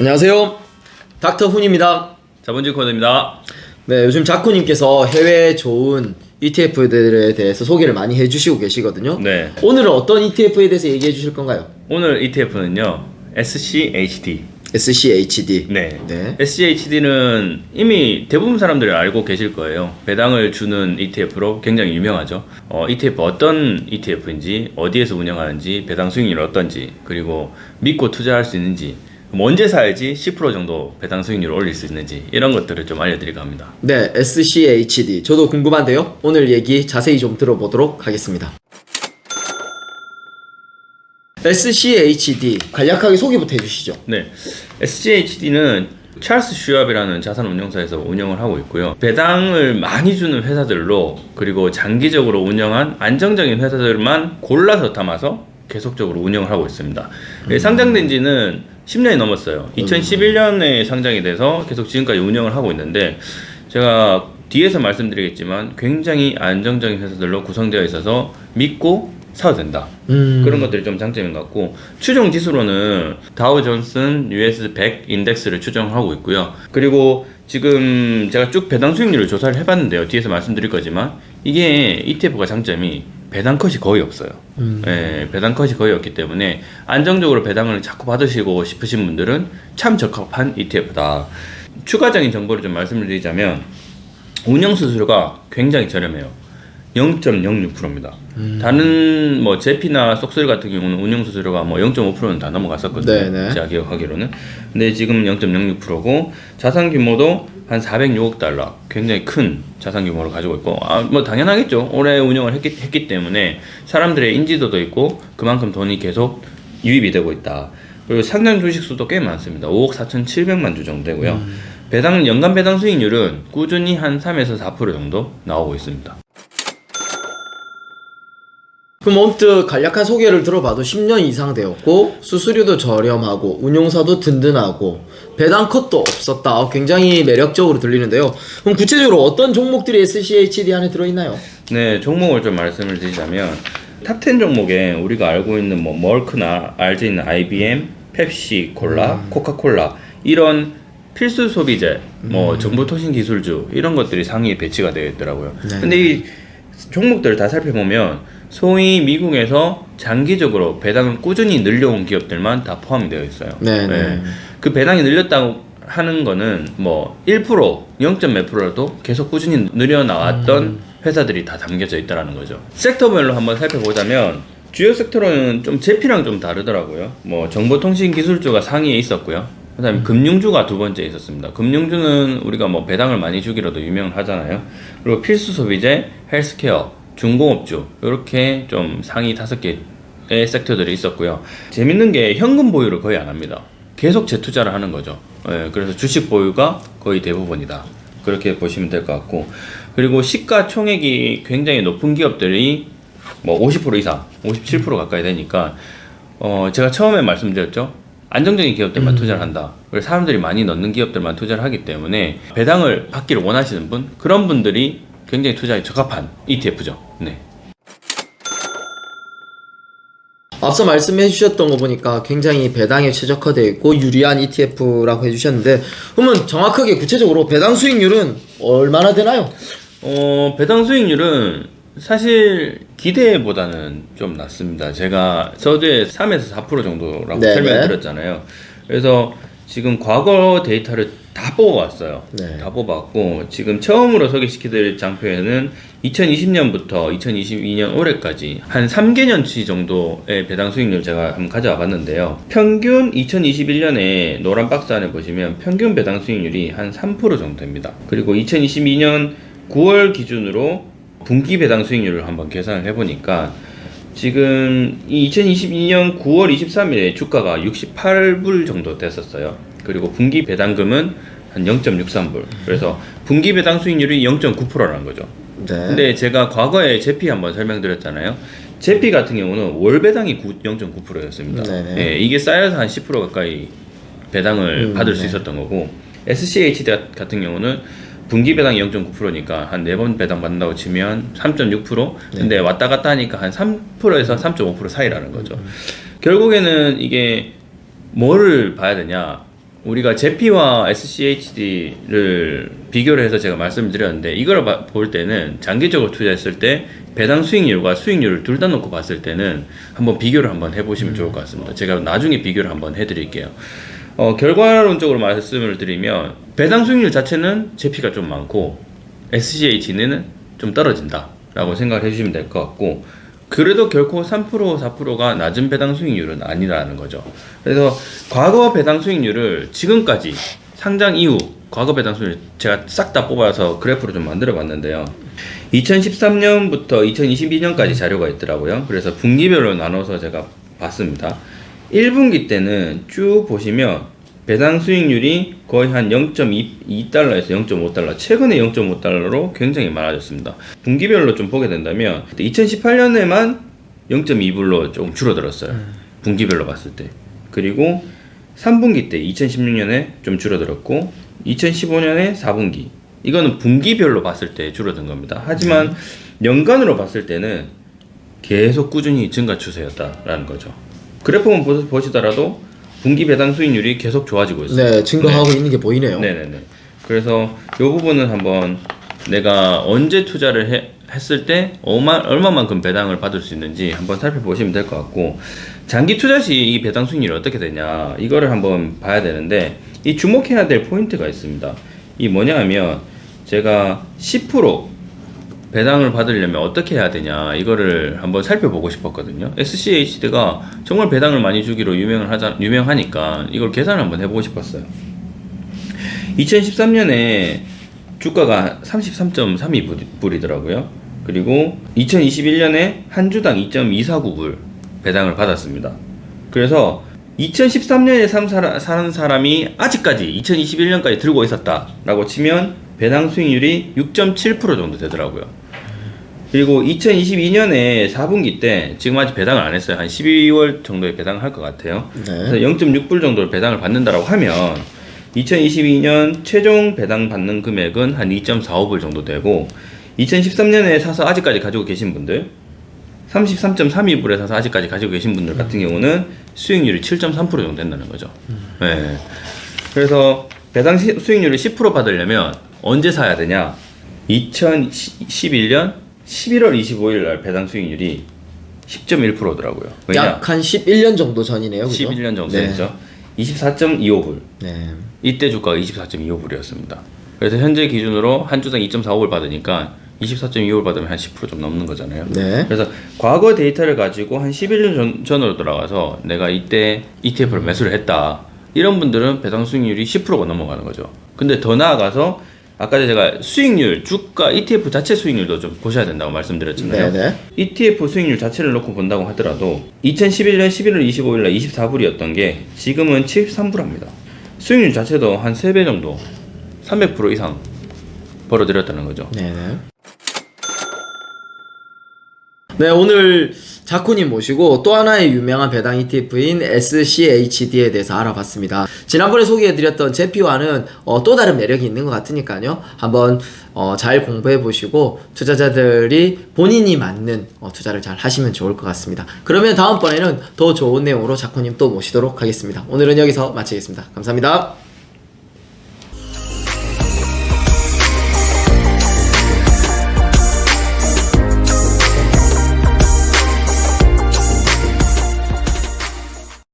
안녕하세요. 닥터 훈입니다. 자본주의 코드입니다. 네, 요즘 자쿠님께서 해외 좋은 ETF들에 대해서 소개를 많이 해주시고 계시거든요. 네. 오늘은 어떤 ETF에 대해서 얘기해 주실 건가요? 오늘 ETF는요. SCHD. SCHD. 네. 네. SCHD는 이미 대부분 사람들이 알고 계실 거예요. 배당을 주는 ETF로 굉장히 유명하죠. 어, ETF 어떤 ETF인지, 어디에서 운영하는지, 배당 수익률이 어떤지, 그리고 믿고 투자할 수 있는지, 그럼 언제 사야지 10% 정도 배당 수익률을 올릴 수 있는지 이런 것들을 좀 알려드리려 합니다. 네, SCHD. 저도 궁금한데요. 오늘 얘기 자세히 좀 들어보도록 하겠습니다. SCHD 간략하게 소개부터 해주시죠. 네, SGHD는 찰스 슈압이라는 자산 운용사에서 운영을 하고 있고요. 배당을 많이 주는 회사들로 그리고 장기적으로 운영한 안정적인 회사들만 골라서 담아서 계속적으로 운영을 하고 있습니다. 네, 상장된 지는 10년이 넘었어요. 2011년에 상장이 돼서 계속 지금까지 운영을 하고 있는데 제가 뒤에서 말씀드리겠지만 굉장히 안정적인 회사들로 구성되어 있어서 믿고 사도 된다. 음. 그런 것들이 좀 장점인 것 같고 추정 지수로는 다우 존슨 US 100 인덱스를 추정하고 있고요. 그리고 지금 제가 쭉 배당 수익률을 조사를 해봤는데요. 뒤에서 말씀드릴 거지만 이게 ETF가 장점이 배당 컷이 거의 없어요. 예, 배당 컷이 거의 없기 때문에 안정적으로 배당을 자꾸 받으시고 싶으신 분들은 참 적합한 ETF다. 추가적인 정보를 좀 말씀을 드리자면 운영 수수료가 굉장히 저렴해요. 0.06%입니다. 다른 뭐 제피나 속설 같은 경우는 운영 수수료가 뭐 0.5%는 다 넘어갔었거든요. 네네. 제가 기억하기로는. 근데 지금 0.06%고 자산 규모도 한 406억 달러. 굉장히 큰 자산 규모를 가지고 있고 아, 뭐 당연하겠죠. 오래 운영을 했기, 했기 때문에 사람들의 인지도도 있고 그만큼 돈이 계속 유입이 되고 있다. 그리고 상장 주식 수도 꽤 많습니다. 5억 4,700만 주 정도 되고요. 배당 연간 배당 수익률은 꾸준히 한 3에서 4% 정도 나오고 있습니다. 그럼 언뜻 간략한 소개를 들어봐도 10년 이상 되었고 수수료도 저렴하고 운용사도 든든하고 배당 컷도 없었다. 어, 굉장히 매력적으로 들리는데요. 그럼 구체적으로 어떤 종목들이 SCHD 안에 들어있나요? 네, 종목을 좀 말씀을 드리자면 탑10 종목에 우리가 알고 있는 뭐 멀크나 RG는 IBM, 펩시, 콜라, 코카콜라 이런 필수 소비재, 뭐 정보 통신 기술주 이런 것들이 상위에 배치가 되어 있더라고요. 네. 근데 이 종목들을 다 살펴보면 소위 미국에서 장기적으로 배당을 꾸준히 늘려온 기업들만 다 포함이 되어 있어요. 네, 네. 그 배당이 늘렸다고 하는 거는 뭐 1%, 0.몇 프로라도 계속 꾸준히 늘려 나왔던 회사들이 다 담겨져 있다라는 거죠. 섹터별로 한번 살펴보자면 주요 섹터로는 좀 제피랑 좀 다르더라고요. 뭐 정보통신 기술주가 상위에 있었고요. 그다음에 금융주가 두 번째 있었습니다. 금융주는 우리가 뭐 배당을 많이 주기로도 유명하잖아요. 그리고 필수 소비재, 헬스케어, 중공업주 이렇게 좀 상위 다섯 개의 섹터들이 있었고요. 재밌는 게 현금 보유를 거의 안 합니다. 계속 재투자를 하는 거죠. 예, 그래서 주식 보유가 거의 대부분이다. 그렇게 보시면 될 것 같고 그리고 시가총액이 굉장히 높은 기업들이 뭐 50% 이상, 57% 가까이 되니까 어 제가 처음에 말씀드렸죠. 안정적인 기업들만 투자를 한다. 그래서 사람들이 많이 넣는 기업들만 투자를 하기 때문에 배당을 받기를 원하시는 분 그런 분들이 굉장히 투자에 적합한 ETF죠. 네. 앞서 말씀해 주셨던 거 보니까 굉장히 배당에 최적화되어 있고 유리한 ETF라고 해주셨는데 그러면 정확하게 구체적으로 배당 수익률은 얼마나 되나요? 어, 배당 수익률은 사실 기대보다는 좀 낮습니다. 제가 서두에 3에서 4% 정도라고 네네. 설명을 드렸잖아요. 그래서 지금 과거 데이터를 다 뽑아왔어요. 네. 다 뽑아왔고 지금 처음으로 소개시켜드릴 장표에는 2020년부터 2022년 올해까지 한 3개년치 정도의 배당 수익률 제가 한번 가져와 봤는데요. 평균 2021년에 노란 박스 안에 보시면 평균 배당 수익률이 한 3% 정도 됩니다. 그리고 2022년 9월 기준으로 분기 배당 수익률을 한번 계산을 해보니까 지금 이 2022년 9월 23일에 주가가 68불 정도 됐었어요. 그리고 분기 배당금은 한 0.63불. 그래서 분기 배당 수익률이 0.9%라는 거죠. 네. 근데 제가 과거에 제피 한번 설명드렸잖아요. 제피 같은 경우는 월 배당이 0.9%였습니다. 네네. 예, 이게 쌓여서 한 10% 가까이 배당을 음, 받을 수 네. 있었던 거고 SCHD 같은 경우는 분기 배당이 0.9%니까 한 네 번 배당 받는다고 치면 3.6%. 근데 왔다 갔다 하니까 한 3%에서 3.5% 사이라는 거죠. 결국에는 이게 뭐를 봐야 되냐? 우리가 제피와 SCHD를 비교를 해서 제가 말씀을 드렸는데 이걸 봐- 볼 때는 장기적으로 투자했을 때 배당 수익률과 수익률을 둘 다 놓고 봤을 때는 한번 비교를 한번 해보시면 좋을 것 같습니다. 제가 나중에 비교를 한번 해드릴게요. 어, 결과론적으로 말씀을 드리면 배당 수익률 자체는 제피가 좀 많고 SCH는 좀 떨어진다라고 생각을 해주시면 될 것 같고 그래도 결코 3% 4%가 낮은 배당 수익률은 아니라는 거죠. 그래서 과거 배당 수익률을 지금까지 상장 이후 과거 배당 수익률 제가 싹 다 뽑아서 그래프로 좀 만들어 봤는데요. 2013년부터 2022년까지 자료가 있더라고요. 그래서 분기별로 나눠서 제가 봤습니다. 1분기 때는 쭉 보시면 배당 수익률이 거의 한 0.2달러에서 0.5달러, 최근에 0.5달러로 굉장히 많아졌습니다. 분기별로 좀 보게 된다면 2018년에만 0.2불로 조금 줄어들었어요. 분기별로 봤을 때. 그리고 3분기 때 2016년에 좀 줄어들었고 2015년에 4분기 이거는 분기별로 봤을 때 줄어든 겁니다. 하지만 연간으로 봤을 때는 계속 꾸준히 증가 추세였다라는 거죠. 그래프만 보- 보시더라도 분기 배당 수익률이 계속 좋아지고 있어요. 네, 증가하고 있는 게 보이네요. 네네네. 그래서 이 부분은 한번 내가 언제 투자를 해- 했을 때 얼마, 얼마만큼 배당을 받을 수 있는지 한번 살펴보시면 될 것 같고 장기 투자 시 이 배당 수익률이 어떻게 되냐 이거를 한번 봐야 되는데 이 주목해야 될 포인트가 있습니다. 이 뭐냐 하면 제가 10% 배당을 받으려면 어떻게 해야 되냐 이거를 한번 살펴보고 싶었거든요. SCHD가 정말 배당을 많이 주기로 유명을 하자 유명하니까 이걸 계산을 한번 해보고 싶었어요. 2013년에 주가가 33.32불이더라고요. 그리고 2021년에 한 주당 2.249불 배당을 받았습니다. 그래서 2013년에 사는 사람이 아직까지 2021년까지 들고 있었다라고 치면 배당 수익률이 6.7% 정도 되더라고요. 그리고 2022년에 4분기 때 지금 아직 배당을 안 했어요. 한 12월 정도에 배당을 할 것 같아요. 네. 그래서 0.6불 정도를 배당을 받는다라고 하면 2022년 최종 배당 받는 금액은 한 2.45불 정도 되고 2013년에 사서 아직까지 가지고 계신 분들 33.32불에 사서 아직까지 가지고 계신 분들 같은 경우는 수익률이 7.3% 정도 된다는 거죠. 네. 그래서 배당 시- 수익률을 10% 받으려면 언제 사야 되냐? 2011년 11월 25일 날 배당 수익률이 10.1%더라고요. 왜냐? 약 한 11년 정도 전이네요. 그죠? 11년 정도 네. 됐죠. 24.25불. 네. 이때 주가가 24.25불이었습니다. 그래서 현재 기준으로 한 주당 2.45불 받으니까 24.25불 받으면 한 10%좀 넘는 거잖아요. 네. 그래서 과거 데이터를 가지고 한 11년 전, 전으로 돌아가서 내가 이때 ETF를 매수를 했다. 이런 분들은 배당 수익률이 10%가 넘어가는 거죠. 근데 더 나아가서 아까 제가 수익률, 주가 ETF 자체 수익률도 좀 보셔야 된다고 말씀드렸잖아요. 네, 네. ETF 수익률 자체를 놓고 본다고 하더라도 2011년 11월 25일 날 24불이었던 게 지금은 73불합니다. 수익률 자체도 한 3배 정도 300% 이상 벌어들였다는 거죠. 네, 네. 네, 오늘 자쿠님 모시고 또 하나의 유명한 배당 ETF인 SCHD에 대해서 알아봤습니다. 지난번에 소개해드렸던 제피와는 어, 또 다른 매력이 있는 것 같으니까요. 한번 어, 잘 공부해 보시고 투자자들이 본인이 맞는 어, 투자를 잘 하시면 좋을 것 같습니다. 그러면 다음번에는 더 좋은 내용으로 자쿠님 또 모시도록 하겠습니다. 오늘은 여기서 마치겠습니다. 감사합니다.